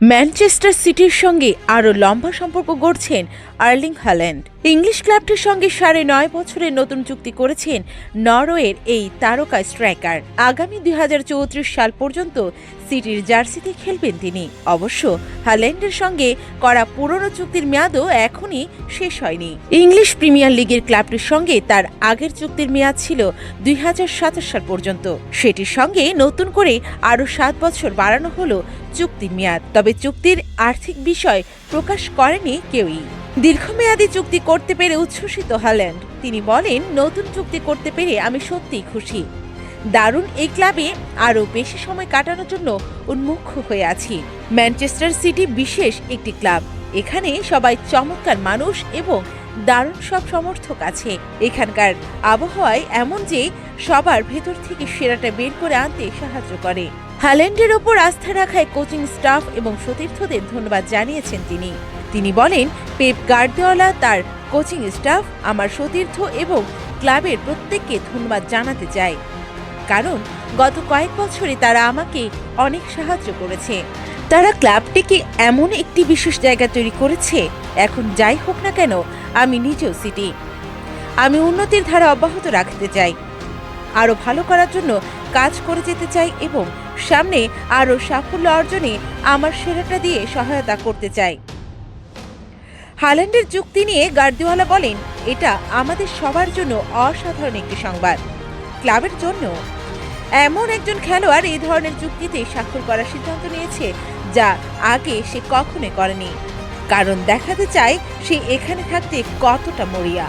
Manchester সিটির সঙ্গে আরও লম্বা সম্পর্ক গড়ছেন আর্লিং হ্যাল্যান্ড ইংলিশ ক্লাবটির সঙ্গে সাড়ে নয় বছরের নতুন চুক্তি করেছেন নরওয়ের এই তারকা স্ট্রাইকার। আগামী দুই হাজার চৌত্রিশ সাল পর্যন্ত সিটির জার্সিতে খেলবেন তিনি। অবশ্য হ্যাল্যান্ডের সঙ্গে করা পুরনো চুক্তির মেয়াদও এখনই শেষ হয়নি। ইংলিশ প্রিমিয়ার লিগের ক্লাবটির সঙ্গে তার আগের চুক্তির মেয়াদ ছিল দুই হাজার সাতাশ সাল পর্যন্ত। সেটির সঙ্গে নতুন করে আরও সাত বছর বাড়ানো হলো চুক্তির মেয়াদ। তবে চুক্তির আর্থিক বিষয় প্রকাশ করেনি কেউই। দীর্ঘমেয়াদী চুক্তি করতে পেরে উচ্ছ্বসিত হল্যান্ড তিনি বলেন, নতুন চুক্তি করতে পেরে আমি সত্যিই খুশি। দারুণ এই ক্লাবে আরও বেশি সময় কাটানোর জন্য উন্মুখ হয়ে আছি। ম্যানচেস্টার সিটি বিশেষ একটি ক্লাব। এখানে সবাই চমৎকার মানুষ এবং দারুণ সব সমর্থক আছে। এখানকার আবহাওয়ায় এমন যে সবার ভেতর থেকে সেরাটা বের করে আনতে সাহায্য করে। হ্যালেন্ডের ওপর আস্থা রাখায় কোচিং স্টাফ এবং সতীর্থদের ধন্যবাদ জানিয়েছেন তিনি। তিনি বলেন, পেপ গার্দিওলা, তার কোচিং স্টাফ, আমার সতীর্থ এবং ক্লাবের প্রত্যেককে ধন্যবাদ জানাতে চাই। কারণ, গত কয়েক বছরে তারা আমাকে অনেক সাহায্য করেছে। তারা ক্লাবটিকে এমন একটি বিশেষ জায়গা তৈরি করেছে। এখন যাই হোক না কেন, আমি নিজেও সিটি। আমি উন্নতির ধারা অব্যাহত রাখতে চাই। আরও ভালো করার জন্য কাজ করে যেতে চাই এবং সামনে আরও সাফল্য অর্জনে আমার সেরাটা দিয়ে সহায়তা করতে চাই। হাল্যান্ডের যুক্তি নিয়ে গার্দিওয়ালা বলেন, এটা আমাদের সবার জন্য অসাধারণ একটি সংবাদ। ক্লাবের জন্য। এমন একজন খেলোয়াড় এই ধরনের চুক্তিতে স্বাক্ষর করার সিদ্ধান্ত নিয়েছে, যা আগে সে কখনোই করেনি। কারণ দেখাতে চায় সে এখানে থাকতে কতটা মরিয়া।